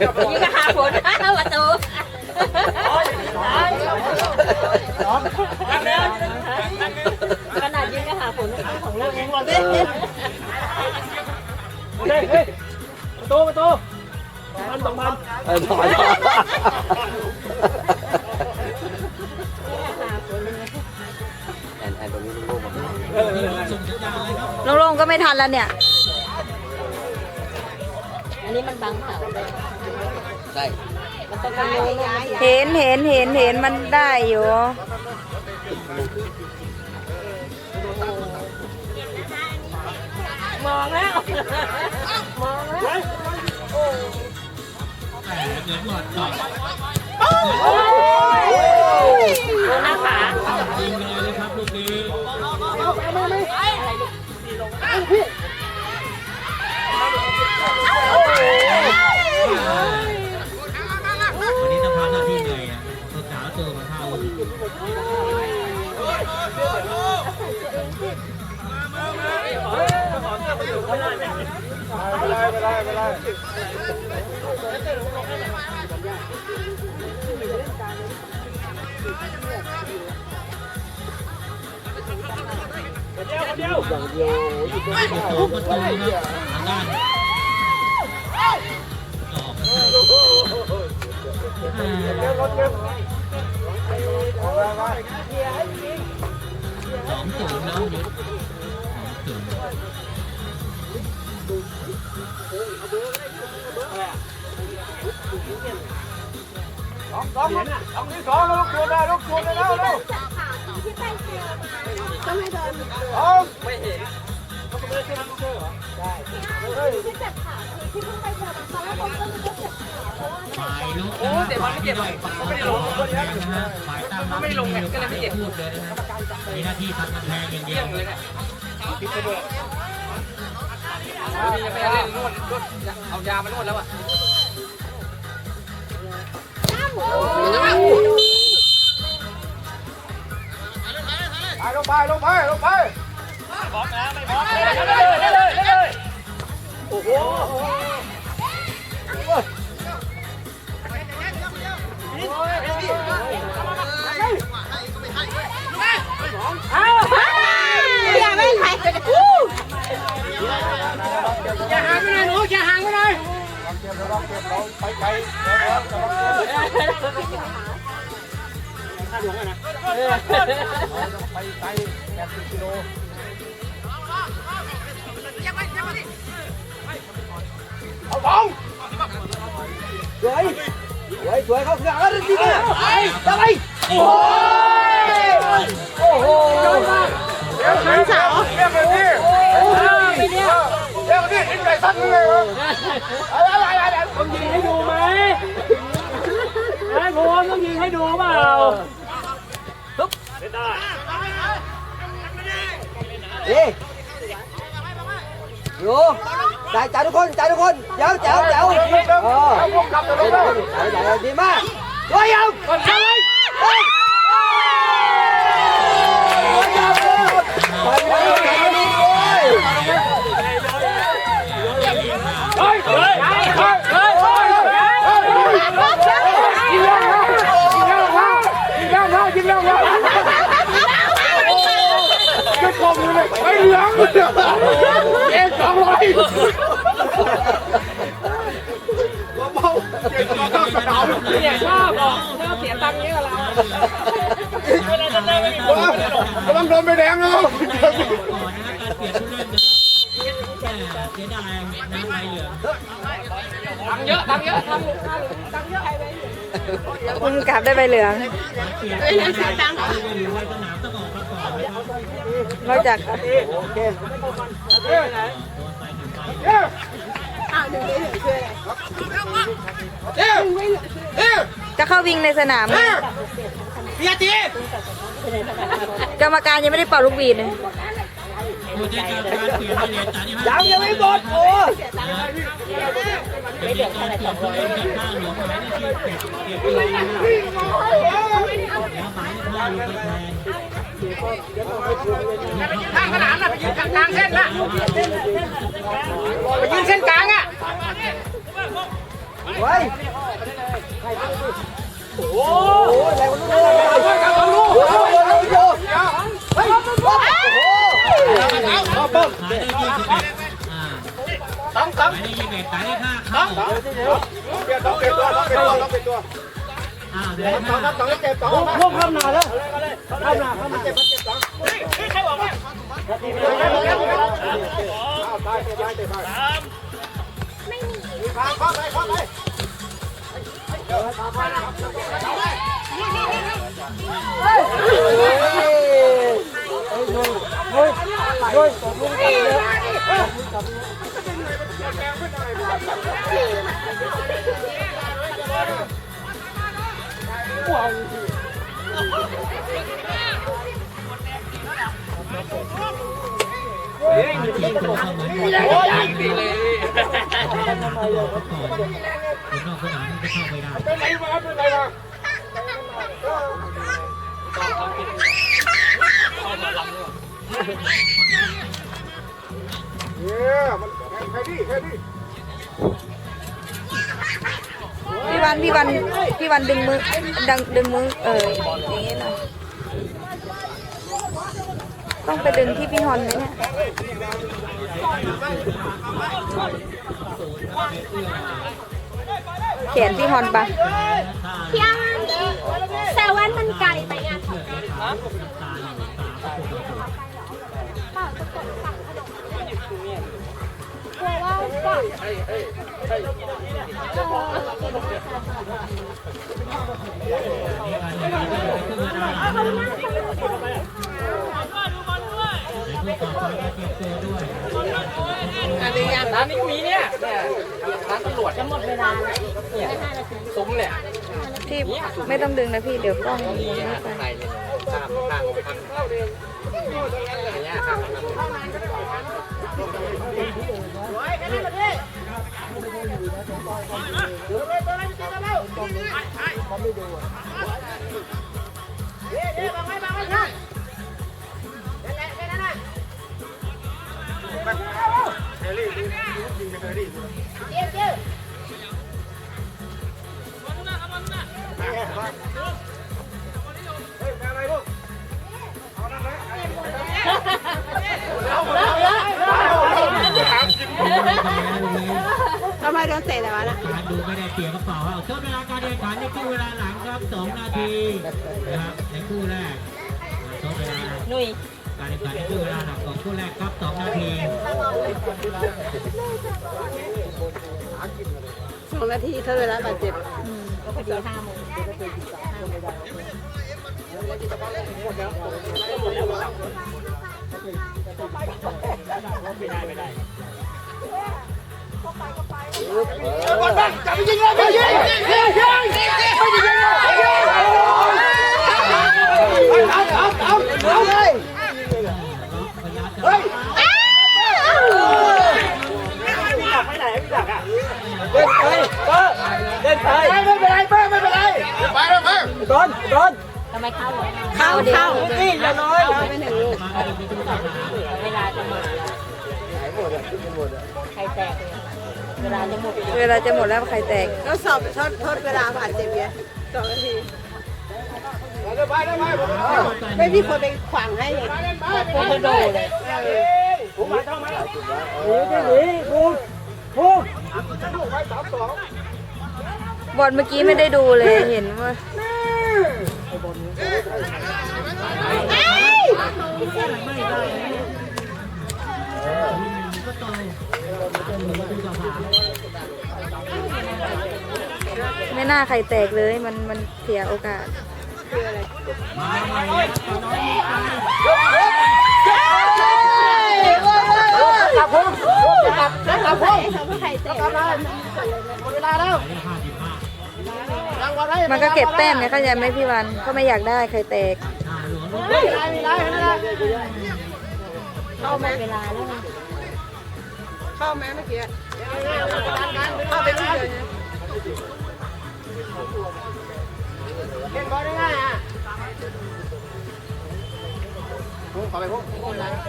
ยิงกระหาผลประตูขนาดยิงกระหาผลของเราเองเฮ้ยเฮ้ยประตูประตูพันสองพันเออถอยแอนแอนตรงนี้ลูกๆมันเออเออโล่งๆก็ไม่ทันแล้วเนี่ย อันนี้มันบังเสา ใช่มันต้องกันโยนเห็นเห็นเห็นเห็นมันได้อยู่มองแล้วมองแล้วเกิดหมดต่อหน้าขายิงเลยเเดียวเดียวอย่างเดียวอยู่ตรงนี้สองประตูครับทางด้านออกสองศูนย์แล้วยุดสองศูนย์ส องสองสองที่สองลูกชวนได้ลูกชวนได้แล้วเร็วสองไม่เห็นเขาไม่ได้ช่วยลูกเชื่อเหรอฝ่ายลุกนะฝ่าที่ต้องฝ่ายไม่ลงนะฮะฝ่ายตั้งรับไม่ลงก็เลยไม่เจ็บพูดเลยนะมีหน้าที่ทำกำแพงอย่างเดียว จะไปเล่นนวดนวดเอายามานวดแล้วอะไปลงไปลงไปลงไปบอลนะไม่บอลเลยเลยเลยเลยโอ้โหอย่าไม่ถ่าย อย่าห่างไปหน่อยหนูอย่าห่างไปหน่อยเก็บเราเก็บเราไปไกลแล้วจะข้าหลวงนะไปไกลแปดสิบกิโลเอาบอลสวยสวยสวยเขาเครื่องแล้วดีมากไปไปโอ้ยโอ้โหมันเสาเรียกเลยพี่เรียก เลยพี่อินใจสั้นเลยเหรออะไรอะไรอะไรต้องยิงให้ดูไหมไอ้ผมต้องยิงให้ดูเปล่า เอ๊ะอยู่จ่ายจ่ายทุกคนจ่ายทุกคนเจ๋วเจ๋วเจ๋วเออ เอาพวกกลับไปลงแล้ว จ่ายจ่ายดีมากสวยยัง ก่อนเข้าเลย เฮ้ยไปไปไปไปดีโอ้ย เฮ้ยเฮ้ยเฮ้ยเฮ้ยเฮ้ยยิงแล้วยิงแล้วยิงแล้วยิงแล้วก็ชมเลยไอ้ เหลืองเอ็นสองร้อยเบาๆเก่งกว่าข้าวสนามเนี่ยชอบออกชอบเสียตังค์เยอะกับเรากำลังโดนใบแดงแล้วก่อนนะการเปลี่ยนผู้เล่นนะเสียดายนะใบเหลืองตังค์เยอะตังค์เยอะทำตังค์เยอะคุณกลับได้ใบเหลืองเปลี่ยนผู้เล่นผู้เล่นอยู่ในสนามต้องออกมาก่อนนะนอกจากจะเข้าวิ่งในสนามไงกรรมการยังไม่ได้เป่าลูกบีดเลย ยนไปเหรียญตาที่ห้า ยังยังไม่หมดโอ้ย เป็นเหรียญการเปลี่ยนผู้เล่นจากข้างหลวงหมายเลขที่เปลี่ยนเปลี่ยนไปเลยนะแล้วหมายเลขห้าลงไปแทน ข้างสนามน่ะไปยืนกลางเส้นน่ะไปยืนเส้นกลางอ่ะ ไว้โอ้โหแรงมันรู้เลยโอ้โหโอ้โหโอ้โหเฮ้ยโอ้โห ขายได้ยี่สิ บเอ็ดอ่าตั้งตั้งขายได้ยี่สิบเอ็ดขายได้ห้าเข้าเปลี่ยนต้องเปลี่ยนตัวต้งเปลี่ยนตัวต้งเปลี่ยนตัวอ่าเดือนสอห้างสองเจ็บสองพวกข้ามนาแล้วข้ามนาข้ามนา ครับก่อนคนนอกสนามนี่จะเข้าไม่ได้เป็นไรมาเป็นไรมาเนี่ยมันแค่นี้แค่นี้พี่วันพี่วันพี่วันดึงมือดังดึงมือเอออย่างนี้หน่อย ต้องไปดึงที่พี่ฮอนไหมเนี่ยเขียนพี่ฮอนปะพี่อ้แต่วันมันไกลไปอะกลัวว่าก่อน อไปก็เก็บตัวด้วยร้านนี้มีเนี่ยพี่ไม่ต้องดึงนะพี่เดี๋ยวกล้องมันไม่ไป ทำไมโดนเตะแต่วันละการดูไม่ได้เปลี่ยนกระเป๋าเอาชดเวลาการแข่งขันในคู่เวลาหลังครับสองนาทีนะครับในคู่แรกชดเวลาหนุ่ย การแข่งขันคู่เวลาหลังของคู่แรกครับสองนาทีสองนาทีเท่าเวลาบาดเจ็บก็พอดีห้าโมงบอลบ้างจับไปยิงเลยไปยิงยิงยิงยิง โดนโดนทำไมเข้าเหรอเข้าเดี๋ยวนี่อย่าน้อยไม่ถึงลูกเวลาจะหมดใครแตกเลยเวลาจะหมดเวลาจะหมดแล้วใครแตกก็สอบทดทดเวลาบาดเจ็บไงสองนาทีไปไปไปไม่มีคนไปขวางให้เลยโคตรโดเลยผมมาเท่าไหร่หนีจะหนีบูมบูมไปสามสองบอลเมื่อกี้ไม่ได้ดูเลยเห็นว่า ไม่น่าใครแตกเลยมันมันเสียโอกาสมาใหม่ต่ออยมีไปกลับผมกลับกลับผมกลับเลยหมดเวลาแล้ว มันก็เก็บแต้มไงเข้าใจไหมพี่วันเขาไม่อยากได้ใครแตกไม่ได้ไม่ได้ไม่ได้เข้าหมดเวลาแล้วไงเข้าแม่เมื่อกี้เข้าไปเรื่อยเล่นบอลได้ง่ายอะพุ่งขอไปพุ่ง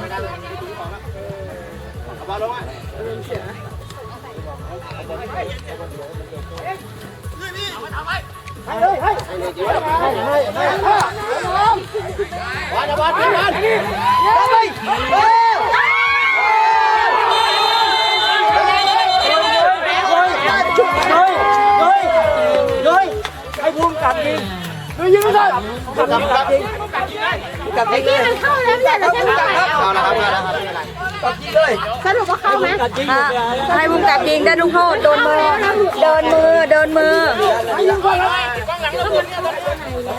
ไม่ได้เลยเอาบอลลงอะโดยโดย โดยให้ภูมิกับยิงกับกับยิงกับยิงเลยมันเข้าแล้วเนี่ยเราจะทำไงเอาละครับเอาละครับกับยิงเลยสรุปว่าเข้าไหมให้บุ้งกับยิงได้ลูกโทษโดนมือเดินมือเดินมือ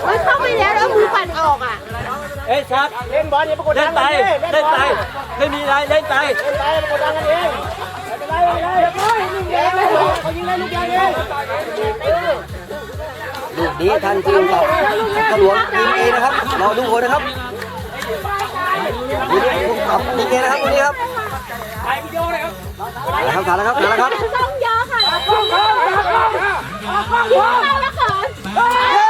เฮ้ยเข้าไปแล้วแล้วมือปั่นออกอะเอ้ยชัดเล่นบอลอย่าไปกดดันเล่นไปเล่นไปไม่มีอะไรเล่นไปลูกนี้ทันทีมกับตำรวจทีมเอนะครับรอดูผลนะครับดูนี่ผมขับยิงเอนะครับดูนี่ครับถ่ายวิดีโอเลยครับถ่ายแล้วครับถ่ายแล้วครับถ่ายแล้วครับ ต้องยอค่ะ พอพอแวเ